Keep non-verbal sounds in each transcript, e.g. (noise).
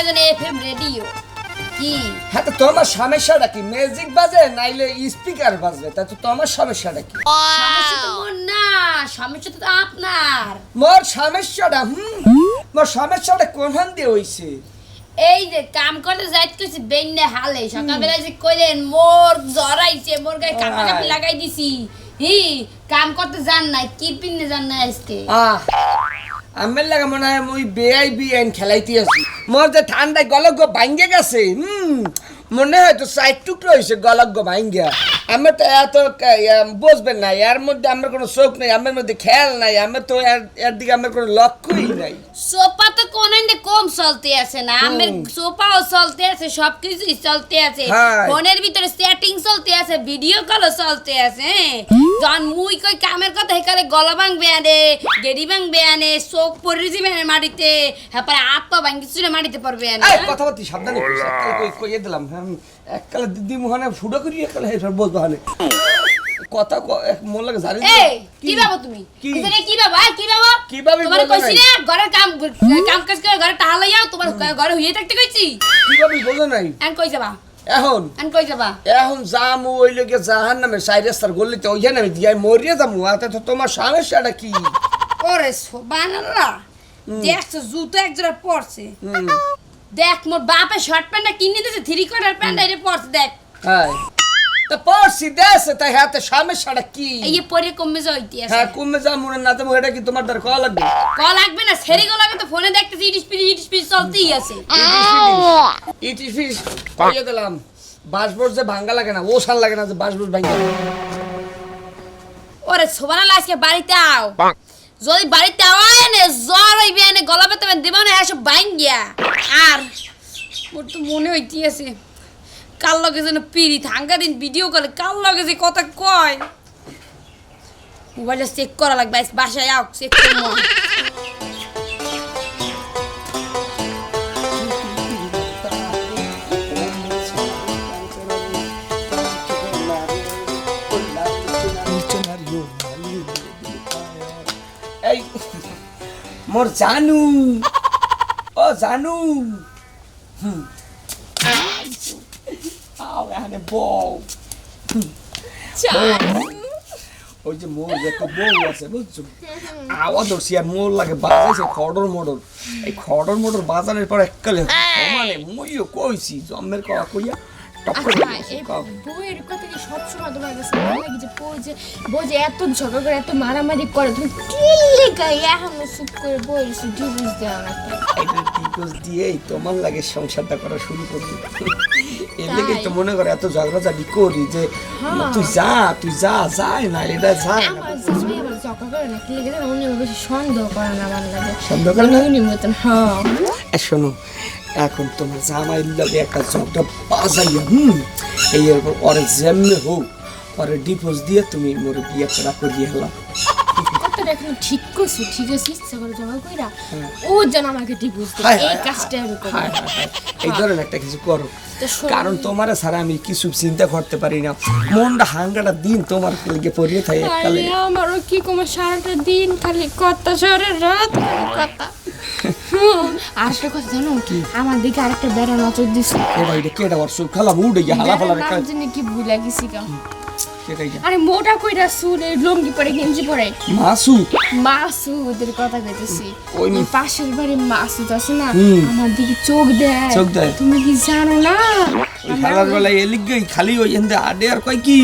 একজন FM radio কি? হ্যাঁ তো তোমার সমস্যাটা কি? ম্যাজিক বাজে নাইলে স্পিকার বাজবে? তা তো তোমার সমস্যাটা কি? সমস্যা তো মোর না সমস্যা তো আপনার। মোর সমস্যাটা হুম মোর সমস্যাটা কোনখান দিয়ে হইছে? এই যে কাম করতে যাইতে কইছি বেন্নে হালে। সকালবেলা যে কইলেন মোর জ্বর আইছে মোর গায়ে কাপড় কাপড়। লাগাই দিছি। হি কাম করতে যান নাই কি পিন্নে যান নাই আজকে? আহ আমার লাগে মনে হয় মুই বেআইবি আইন খেলাইতে আছি। মোর যে ঠান্ডায় গলক গো ভাঙ্গে গেছে, হুম। মনে হয় তো সাইড টুকরো হয়েছে গলক গো ভাঙ্গা আমার তো এত বুঝবেন না এর মধ্যে আমার কোনো চোখ নেই আমার মধ্যে খেয়াল নাই আমার তো এর দিকে আমার কোনো লক্ষ্যই নাই। সোফা তো কোন কম চলতে আছে না আমের সোফাও চলতে আছে সবকিছুই চলতে আছে। হ্যাঁ। ফোনের ভিতরে সেটিং চলতে আছে ভিডিও কলও চলতে আছে হ্যাঁ? যখন মুই কই কামের কথা হেকালে গলা ভাঙবে আনে গেড়ি ভাঙবে আনে চোখ পড়ে যাবে আনে মাটিতে হ্যাঁ পরে হাত পা ভাঙি চুরে মাটিতে পড়বে আনে এই কথা বলতি সাবধানে কই কইয়ে দিলাম হ্যাঁ এককালে দিদি মোহনে ফুটো করি এককালে বলব হানে কথা এক মন লাগে জানি এই কি? ভাবো তুমি? কি? এখানে কি এই, কি কি ভাবি তোমার বলো কইছি নাই। না ঘরের কাম কাম কাজ করে ঘরে টাহা তোমার ঘরে হইয়ে থাকতে কইছি। কীভাবে বোঝো নাই? এন কই যাবা? এখন? এন কই যাবা? এখন যাম ওই জাহান নামে সাই রাস্তার গলিতে ওইখানে আমি মরিয়ে যাব আর তো তোমার সমস্যাটা কি? ওরে বানালা দেখছ জুতো এক জোড়া পড়ছে দেখ মোর বাপে শর্ট প্যান্টটা কিনে দিয়েছে থ্রি কোয়ার্টার প্যান্ট এটা পড়ছে দেখ। হ্যাঁ তা পড়ছি দেশে তাই হাতে সমস্যাটা কি? এই যে পরে কমে যাইতে আছে। হ্যাঁ কমে যা মনে না যাব এটা কি তোমার দ্বার কল লাগবে? ক লাগবে না সেরি গো আমি তো ফোনে দেখতেছি ইটিস পিটি ইটিস পিটি চলতেই আছে। ইটি ফিস কইয়ে দিলাম বাসবোর্ড যে ভাঙ্গা লাগে না ও সাল লাগে না যে বাসবোর্ড ভাঙ্গা ওরে সোবানা আজকে বাড়িতে আও। যদি বাড়িতে আওয়ায় নে জ্বর হইবে, এনে গলা পেতে দেব না এসব বাইন গিয়া আর মোর তো মনে হইতে আছে কাল লগে যেন পিড়ি থাঙ্গা দিন ভিডিও করে কাল লগে যে কথা কয়। মোবাইলটা চেক করা লাগবে বাসায় আও চেক করব। মোর জানু। ও জানু। আও এখানে বউ। ওই যে মোর একটা বউ আছে বুঝছ? আওয়াজ ধরছি আর মোর লাগে বাজাইছে খড়র মোড়র। এই খড়র মোড়র বাজানোর পর এককালে মানে মুইও কইছি জন্মের কথা কইয়া আচ্ছা এই বউয়ের কথা কি সবসময় তোমার কাছে ভালো লাগে যে বউ যে বউ যে এত ঝগড়া করে এত মারামারি করে তুমি টিলে গায়ে এখনও চুপ করে বউয়ের শুধু বুঝতে না এটা দিয়েই তোমার লাগে সংসারটা করা শুরু করবি। এর লেগে তো মনে করে এত ঝগড়াঝাটি করি যে তুই যা তুই যা যায় না এটা ঝগড়া না সন্দেহ করে না? উনি মতন হ্যাঁ। শোনো এখন তোমার জামাই লাগে একটা ঝগড়া বাজাইয়া হুম? এই এরপর ওরে যেমনি হোক পরে ডিভোর্স দিয়ে তুমি মোর বিয়ে করা করিয়ে হলাম কথাটা এখন ঠিক করছি ঠিক আছে ইচ্ছা করে ঝগড়া কইরা ও যেন আমাকে ঠিক বুঝতে এই কাজটা আমি করি হায়। এই ধরনের একটা কিছু করো। কারণ তোমার ছাড়া আমি কিছু চিন্তা করতে পারি না। মনটা হাঙ্গাটা দিন তোমার লেগে পড়িয়ে থাকে এককালে। আমারও কি কোনো সারাটা দিন খালি কথা সারা রাত খালি কথা। আর একটা কথা জানো? আমার দিকে আরেকটা বেড়া নজর দিছে। কেডা এটা কেডা ওর সুখ খালা উড়ে গিয়ে হালা ফালা রেখা জানি কি ভুলে গেছি গা। আরে মোটা কইরা এই লুঙ্গি পরে গেঞ্জি পরে। মাসু। মাসুদের কথা কইতেছি। ওই পাশের বাড়ি মাসুদ আছে না। আমার দিকে চোখ দেয়। চোখ দেয়। তুমি কি জানো না? খেলার বেলায় এলিক খালি ওই এন্দে আডে আর কয় কি?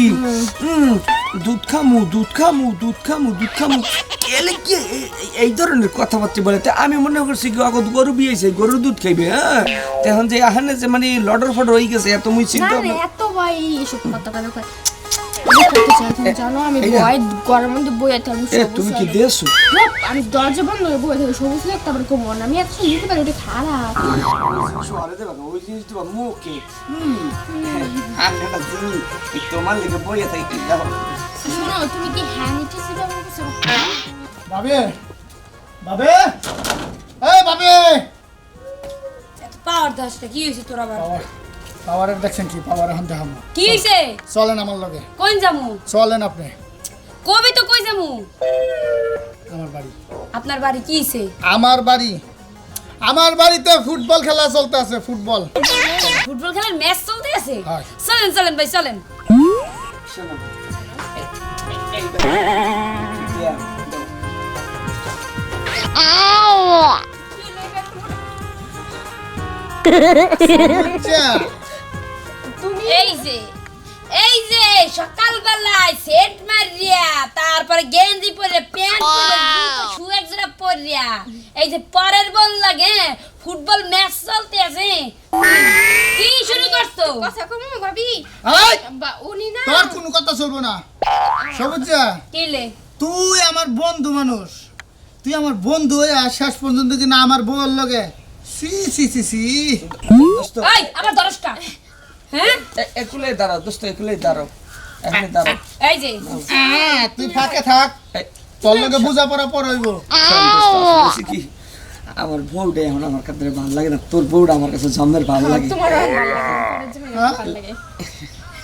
দুধ খামু দুধ খামু দুধ খামু দুধ খামু। এলিক গিয়ে এই- ধরনের কথাবার্তা বলে? তা আমি মনে করছি কি আগত গরু বিয়েছে গরুর দুধ খাইবে হ্যাঁ? তখন যে আহানে যে মানে লডর ফডর হয়ে গেছে এত মুই চিন্তা এত ভাই এসব কথা চাই, তুমি কি ধুপ, আমি দরজা বন্ধ করে বসে থাকি সবুজ লোক তারপরে কমো না। আমি এত নিতে পারি ওটা খারাপ। ওই জিনিস দেবা মুখে তোমার লেগে বইয়ে থাকি দেখো? শোনো তুমি কি হ্যাঁ নিতেছি আমার কাছে বাবে বাবে এই বাবে। পাওয়ার দশটা কি হয়েছে তোর আবার? পাওয়ার পাওয়ারের দেখছেন কি? পাওয়ার এখন দেখাম। কি হয়েছে? চলেন আমার লগে। কোন যামু চলেন আপনি। কবি তো কই যামু আমার বাড়ি। আপনার বাড়ি কি হয়েছে? আমার বাড়ি। আমার বাড়িতে ফুটবল খেলা চলতে আছে ফুটবল। ফুটবল খেলার ম্যাচ চলতে আছে? চলেন চলেন ভাই চলেন। শোনো। এই- যে এই যে সকালবেলায় সেট মারিয়া তারপরে গেঞ্জি পরে প্যান্ট পরে শু এক জোড়া পরিয়া। এই যে পরের বল লাগে ফুটবল ম্যাচ চলতে আছে। কি শুরু করছ? কথা কম ভাবি। এই, বা উনি না তোর কোনো কথা চলবো না। সবুজা কিলে তুই আমার বন্ধু মানুষ। তুই আমার বন্ধু হয়ে আর শেষ পর্যন্ত কিনা আমার বউর লগে? সি সি সি সি। দোস্ত। ওই আমার দরজটা। হ্যাঁ? এ- একুলেই দাঁড়াও দোস্ত একুলেই দাঁড়াও। এখানে দাঁড়াও। এই যে। হ্যাঁ, তুই ফাঁকে থাক। এই- তোর লগে বোঝা পড়া পর হইব। শোন দোস্ত, কি? আমার বউটা এখন আমার কাছে ভালো লাগে না। তোর বউটা আমার কাছে জন্মের ভালো লাগে। তোমার ভালো লাগে হ্যাঁ? ভালো লাগে।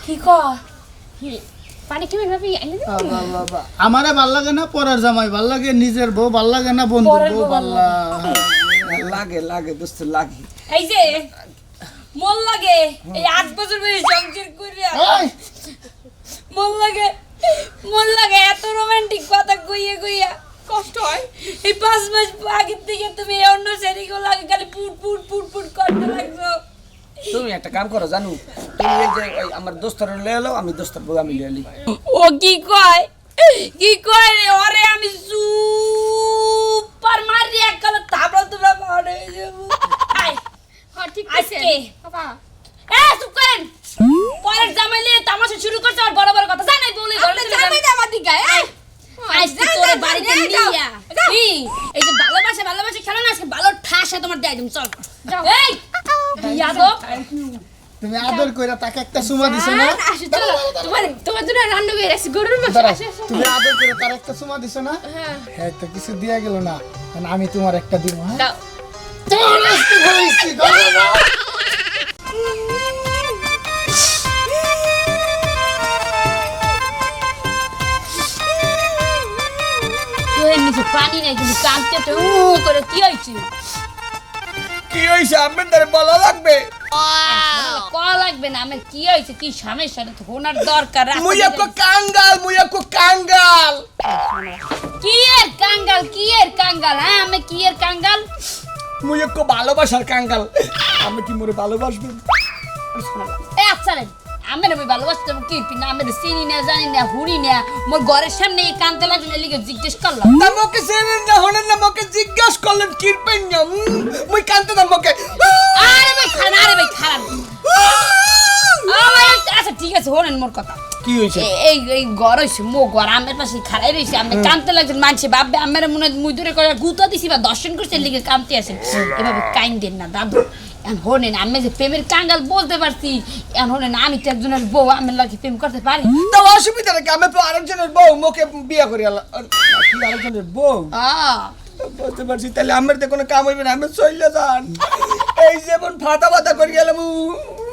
কি কর পানি ভাবি। আমারে ভালো লাগে না পরের জামাই ভালো লাগে নিজের বউ ভালো লাগে না পরের বউ ভালো লাগে। লাগে। লাগে দোস্ত লাগে। এই যে মন লাগে। এই আট বছর বয়সে সংসার করিয়া মন লাগে মন লাগে এত রোমান্টিক কথা কইয়া কইয়া। কষ্ট হয়। এই পাঁচ মাস আগের কাম করো জানো? তুমি এই যে ওই আমার দোস্তর লয়ে এলো আমি দোস্তর বউ আমি লয়ে ও কি কয়? কি কয় রে? ওরে আমি সুপার মারি এক কালে থাবড়া তোমরা পাওয়ার হয়ে যাব হ্যাঁ ঠিক আজকে। আছে বাবা। এ চুপ করেন। পরের জামাইলে তামাশা শুরু করছে আর বড় বড় কথা। জানাই বলে ঘরে আপনি জামাই আমার দিকে এই। আজকে তোর বাড়িতে নিয়া এই যে ভালোবাসা ভালোবাসা খেলো না আজকে ভালো ঠাসা তোমার দেয় তুমি চল। যাও। এই ইয়াদব তুমি আদর কইরা তাকে একটা সুমা দিছো না? তোমার তোমার জন্য রান্না করে রাখছি গরুর মাংস তুমি আদর করে তার একটা সুমা দিছো না? হ্যাঁ। হ্যাঁ তো কিছু দিয়া গেল না। কারণ আমি তোমার একটা দিব হ্যাঁ? দাও। না। নিচে পানি নাই কিন্তু কাঁদতে তো করে কি হয়েছে? কি হইছে আপনার বলা লাগবে? ক লাগবে না আমার কি হয়েছে কি সমস্যা? হোনার দরকার মুই একো কাঙ্গাল মুই একো কাঙ্গাল! কি এর কাঙ্গাল কি এর কাঙ্গাল হ্যাঁ? আমি কি এর কাঙ্গাল? মুই একো ভালোবাসার কাঙ্গাল। আমি কি মোরে ভালোবাসবেন আচ্ছা রে। আমি না ভালোবাসতে কি? না আমি চিনি না জানি না হুড়ি না মোর ঘরের সামনে এই কানতে লাগলে লিখে জিজ্ঞেস করলাম। তা মোকে চেনেন না হনেন না মোকে জিজ্ঞেস করলেন কিরপেন না মুই কানতে না মোকে। আরে ভাই খারাপ আরে ভাই খারাপ। আচ্ছা ঠিক আছে হলেন মোর কথা। কি হইছে এই এই ঘর হইছে মো ঘর আমের পাশে খারাই রইছে আমি কানতে লাগছেন মানছে ভাববে আমার মনে মুই দূরে করে গুতা দিছি বা দর্শন করছে লিগে কামতে আসেন এভাবে কাইন দেন না দাদু এখন হনেন আমি যে প্রেমের কাঙ্গাল বলতে পারছি এখন হনেন আমি তো একজনের বউ আমি লাগে প্রেম করতে পারি। তা অসুবিধা নাকি আমি তো আরেকজনের বউ মোকে বিয়া করি আরেকজনের বউ? বুঝতে পারছি তাহলে আমার তো কোনো কাম হইবে না আমি চলে যান। এই যেমন ফাটা ফাটা করি গেলাম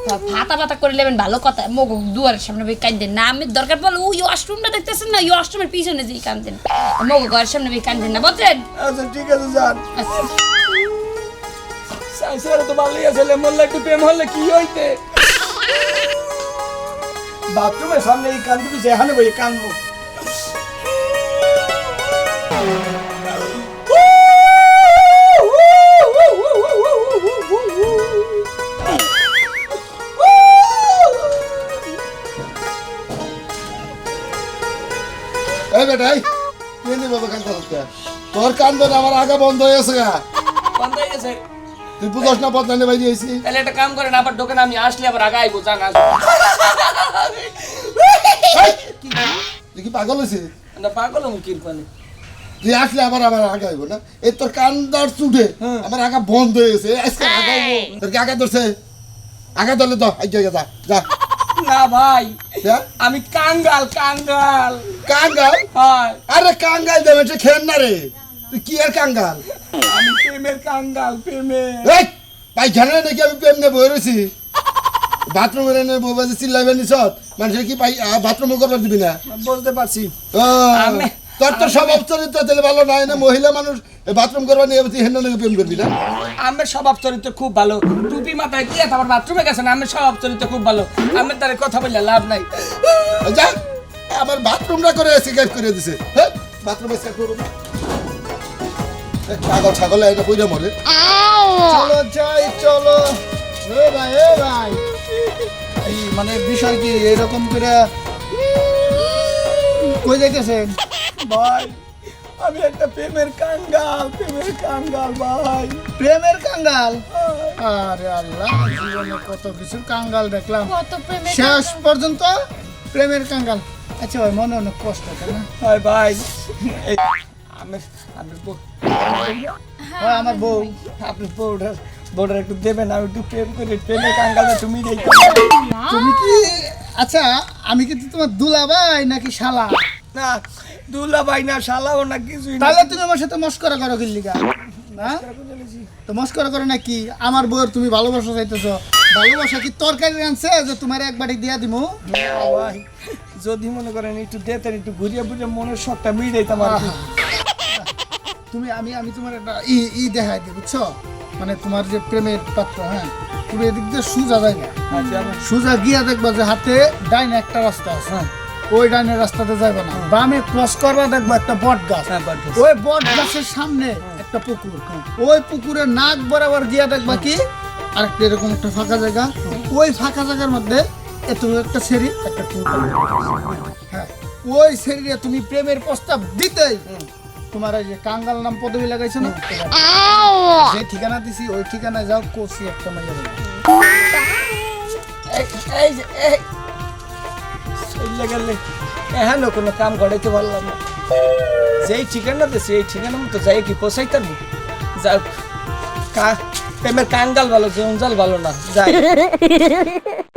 ফাতা ফাতা করে নেবেন ভালো কথা। মগ দুয়ারের সামনে বই কান্দেন না। আমি দরকার পড়লে ওই ওয়াশরুমটা দেখতেছেন না? ওই ওয়াশরুমের পিছনে যেই কান্দেন মগ ঘরের সামনে বই কান্দেন না বুঝলেন আচ্ছা ঠিক আছে যান। আচ্ছা। সাইসের তো ভালোই আছে মল্লা একটু প্রেম হলে কি হইতে? (laughs) বাথরুমের সামনে এই কান্দু যেখানে বই কান্দবো এই বেটাই তুই নি বাবা কান করছ তোর কান ধরে আমার আগা বন্ধ হয়ে গেছে গা। বন্ধ হয়ে গেছে। তুই বুঝস না বদনানি বাইরে আইছি। তাহলে একটা কাম করেন আবার দোকানে আমি আসলে আবার আগে আইবো জান তুই কি পাগল হয়েছিস না পাগল আমি কিরপানি তুই আসলে আবার আবার আগে আইবো না? এই তোর কান দার চুটে আমার আগা বন্ধ হয়ে গেছে। আজকে আগাইবো তোর কি আগা ধরছে? আগা ধরলে তো যা যা। না ভাই। আমি কাঙ্গাল কাঙ্গাল। কাঙ্গাল? হয়। আরে কাঙ্গাল দেবে এটা খেন না রে। তুই কি আর কাঙ্গাল? আমি প্রেমের কাঙ্গাল প্রেমের। ভাই পাইখানা নাকি আমি প্রেম নেব রয়েছি। বাথরুমে এনে বউ বাজে চিল্লাইবেন নিছত মানুষের কি পাই বাথরুমে করবার দিবি না? বলতে পারছি। আমি তোর তো স্বভাব চরিত্র তাহলে ভালো নাই না? মহিলা মানুষ বাথরুম করবা নিয়ে হেন নাকি প্রেম করবি না? আমার স্বভাব চরিত্র খুব ভালো। টুপি মাথায় দিয়ে তারপর বাথরুমে গেছেন আমার স্বভাব চরিত্র খুব ভালো। আমার তার কথা বললে লাভ নাই। যা আমার বাথরুমটা করে সিগারেট করে দিছে। হ্যাঁ বাথরুমে সেট করব না। ছাগল ছাগল এটা বইরা মরে। চলো যাই চলো। এ ভাই এ ভাই। এই মানে বিষয় কি এরকম করে কই যাইতেছেন? ভাই। আমি একটা প্রেমের কাঙ্গাল প্রেমের কাঙ্গাল ভাই। প্রেমের কাঙ্গাল? আরে আল্লাহ জীবনে কত কিছুর কাঙ্গাল দেখলাম। কত শেষ পর্যন্ত প্রেমের কাঙ্গাল। আচ্ছা ভাই মনে অনেক কষ্ট তাই না? ভাই ভাই। আমি আমি হয় আমার বউ। আপনি বউটার বউটার একটু দেবেন আমি একটু প্রেম করি। প্রেমের কাঙ্গালটা তুমি নেই তুমি কি আচ্ছা আমি কিন্তু তোমার দুলা ভাই নাকি শালা? না দুলা ভাই না শালাও না কিছুই না। তাহলে তুমি আমার সাথে মস্করা করো কিল্লিগা না তো মস্করা করো নাকি? আমার বউয়ের তুমি ভালোবাসা চাইতেছো। ভালোবাসা কি তরকারি রাঁধছে যে তোমার এক বাড়ি দিয়া দিমু। যদি মনে করেন একটু দেতেন একটু ঘুরিয়ে বুঝে মনের শখটা মিটাইতাম আর। তুমি আমি আমি তোমার একটা ই ই দেখাই দিই বুঝছ? মানে তোমার যে প্রেমের পাত্র হ্যাঁ? তুমি এদিক দিয়ে সুজা যাইবা। হ্যাঁ, যেমন গিয়া দেখবা যে হাতে ডাইনে একটা রাস্তা আছে হ্যাঁ। ওই ডাইনের রাস্তাতে যাইবা না। বামে ক্রস করবা দেখবা একটা বট গাছ। হ্যাঁ, বট গাছ। ওই বট গাছের সামনে একটা পুকুর। ওই পুকুরে নাক বরাবর গিয়া দেখবা কি? আর একটা এরকম একটা ফাঁকা জায়গা। ওই ফাঁকা জায়গার মধ্যে এত একটা সেরি একটা হ্যাঁ ওই সেরিয়ে তুমি প্রেমের প্রস্তাব দিতেই তোমার এই যে কাঙ্গাল নাম পদবি লাগাইছো না? যে ঠিকানা দিছি ওই ঠিকানায় যাও কোসি একটা মাইয়া এই এই যে এই চলে গেলে। এখানে কোনো কাম গড়াইতে পারলাম না। যেই ঠিকানা দিছে এই ঠিকানা মতো যাই কি পোষাইতাম। যা কা প্রেমের কাঙ্গাল ভালো, জঞ্জাল ভালো না, যাই। (laughs)